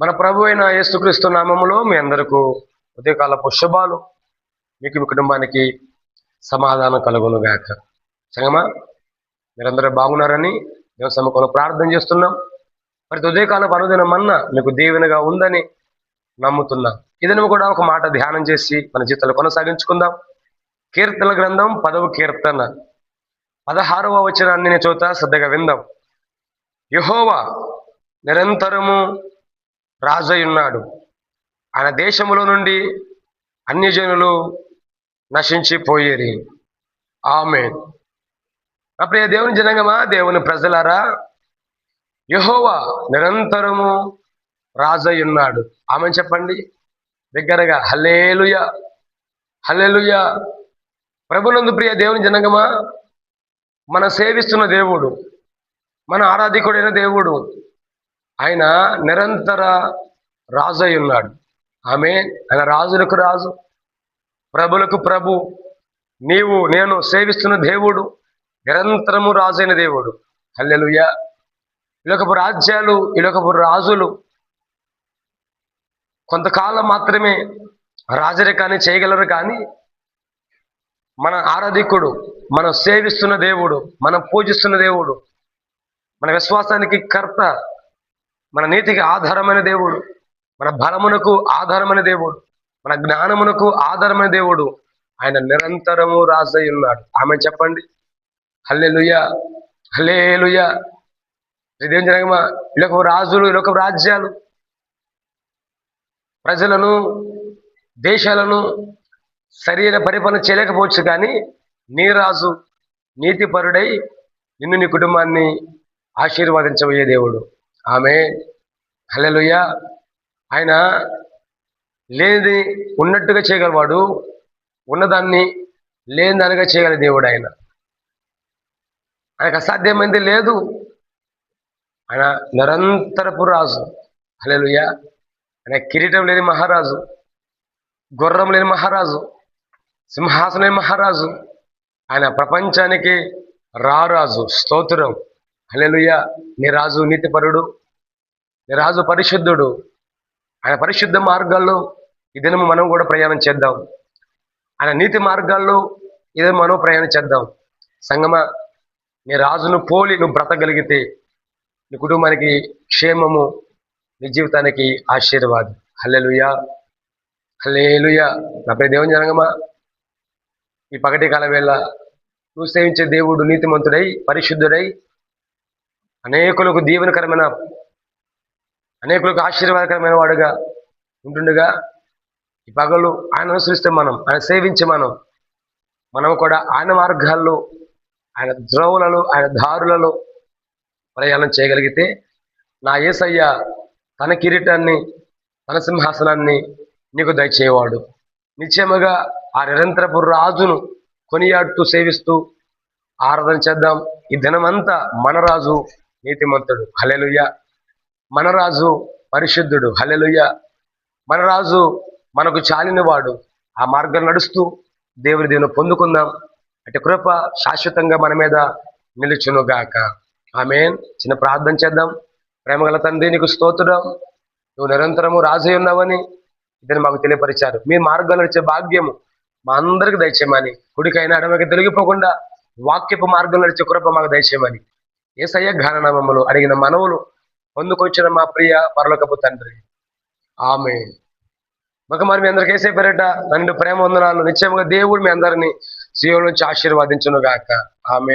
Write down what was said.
మన ప్రభు అయిన యేసుక్రీస్తు నామములో మీ అందరకు ఉదయకాలపు శుభాలు. మీకు మీ కుటుంబానికి సమాధానం కలుగును గాక సంగమా? మీరందరూ బాగున్నారని దేవ సమకంలో ప్రార్థన చేస్తున్నాం. మరి ఉదయకాలపు అనుదినం అన్న మీకు దీవెనగా ఉందని నమ్ముతున్నాం. ఇదని కూడా ఒక మాట ధ్యానం చేసి మన జీవితంలో కొనసాగించుకుందాం. కీర్తన గ్రంథం పదవ కీర్తన. పదహారవ వచనాన్ని నేను చోత శ్రద్ధగా విందాం. యహోవా నిరంతరము రాజయ్యున్నాడు. ఆయన దేశములో నుండి అన్యజనులు నశించిపోయేది ఆమె నా ప్రియ దేవుని జనగమా దేవుని ప్రజలారా యహోవా నిరంతరము రాజయ్యున్నాడు. ఆమె చెప్పండి. దగ్గరగా హలేలుయ హలేలుయ ప్రభునందు ప్రియ దేవుని జనగమా మన సేవిస్తున్న దేవుడు మన ఆరాధికుడైన దేవుడు ఆయన నిరంతర రాజు అయి ఉన్నాడు. ఆమె ఆయన రాజులకు రాజు ప్రభులకు ప్రభు. నీవు నేను సేవిస్తున్న దేవుడు నిరంతరము రాజైన దేవుడు. హల్లెలుయ. ఇలొకపు రాజ్యాలు ఇలొకపు రాజులు కొంతకాలం మాత్రమే రాజరికాన్ని చేయగలరు కానీ మన ఆరాధికుడు మనం సేవిస్తున్న దేవుడు మనం పూజిస్తున్న దేవుడు మన విశ్వాసానికి కర్త మన నీతికి ఆధారమైన దేవుడు. మన బలమునకు ఆధారమైన దేవుడు. మన జ్ఞానమునకు ఆధారమైన దేవుడు. ఆయన నిరంతరము రాజై ఉన్నాడు. ఆమె చెప్పండి. హల్లెలుయ. హల్లేలుయ. ఇదేం జరగమా? ఇలొక రాజులు ఇలొక రాజ్యాలు. ప్రజలను దేశాలను సరైన పరిపాలన చేయలేకపోవచ్చు కానీ నీ రాజు నీతిపరుడై నిన్ను నీ కుటుంబాన్ని ఆశీర్వదించబోయే దేవుడు. ఆమె. హలెలుయ్య ఆయన లేనిది ఉన్నట్టుగా చేయగలవాడు ఉన్నదాన్ని లేని దానిగా చేయగల దేవుడు ఆయన. ఆయనకు అసాధ్యమైంది లేదు. ఆయన నిరంతరపు రాజు. హలెలుయ్య ఆయన కిరీటం లేని మహారాజు గుర్రం లేని మహారాజు సింహాసనం లేని మహారాజు. ఆయన ప్రపంచానికి రారాజు స్తోత్రం. హలెలుయ్య నీ రాజు నీతిపరుడు. రాజు పరిశుద్ధుడు. ఆయన పరిశుద్ధ మార్గాల్లో ఈ దినము మనం కూడా ప్రయాణం చేద్దాం. ఆయన నీతి మార్గాల్లో ఇదే మనం ప్రయాణం చేద్దాం. సంగమ నీ రాజును పోలి నువ్వు బ్రతకగలిగితే నీ కుటుంబానికి క్షేమము నీ జీవితానికి ఆశీర్వాదం. హల్లెలుయా. హల్లేలుయా. నా ప్రతి దేవుని జనగమా ఈ పగటి కాల వేళ నువ్వు సేవించే దేవుడు నీతిమంతుడై పరిశుద్ధుడై అనేకులకు దీవెనకరమైన అనేకులకు ఆశీర్వాదకరమైన వాడుగా ఉంటుండగా ఈ పగలు ఆయన అనుసరిస్తే మనం ఆయన సేవించే మనం మనం కూడా ఆయన మార్గాల్లో ఆయన ద్రోవులలో ఆయన దారులలో ప్రయాణం చేయగలిగితే నా ఏసయ్య తన కిరీటాన్ని తన సింహాసనాన్ని నీకు దయచేవాడు నిశ్చయముగా ఆ నిరంతరపు రాజును కొనియాడుతూ సేవిస్తూ ఆరాధన చేద్దాం. ఈ దినమంతా మన రాజు నీతిమంతుడు. హలెలుయ మన రాజు పరిశుద్ధుడు. హలెలుయ్య మన రాజు మనకు చాలినవాడు. ఆ మార్గం నడుస్తూ దేవుని దేవుని పొందుకుందాం. అటు కృప శాశ్వతంగా మన మీద నిలుచునుగాక ఆమె చిన్న ప్రార్థన చేద్దాం. ప్రేమగల తండ్రి నీకు స్తోత్రం. నువ్వు నిరంతరము రాజై ఉన్నావని ఇదని మాకు తెలియపరిచారు. మీ మార్గంలో నడిచే భాగ్యము మా అందరికి దయచేయమని. కుడికైనా అడవికి తొలగిపోకుండా వాక్యపు మార్గంలో నడిచే కృప మాకు దయచేయమని. ఏసయ్య ఘననామములు అడిగిన మనవులు పొందుకొచ్చిన మా ప్రియ పరలోకపు తండ్రి. ఆమె ఒక మరి మీ అందరికి వేసే పేరట నన్ను ప్రేమ వందనాలు. నిశ్చయముగా దేవుడు మీ అందరినీ సీఎం నుంచి ఆశీర్వాదించును గాక ఆమె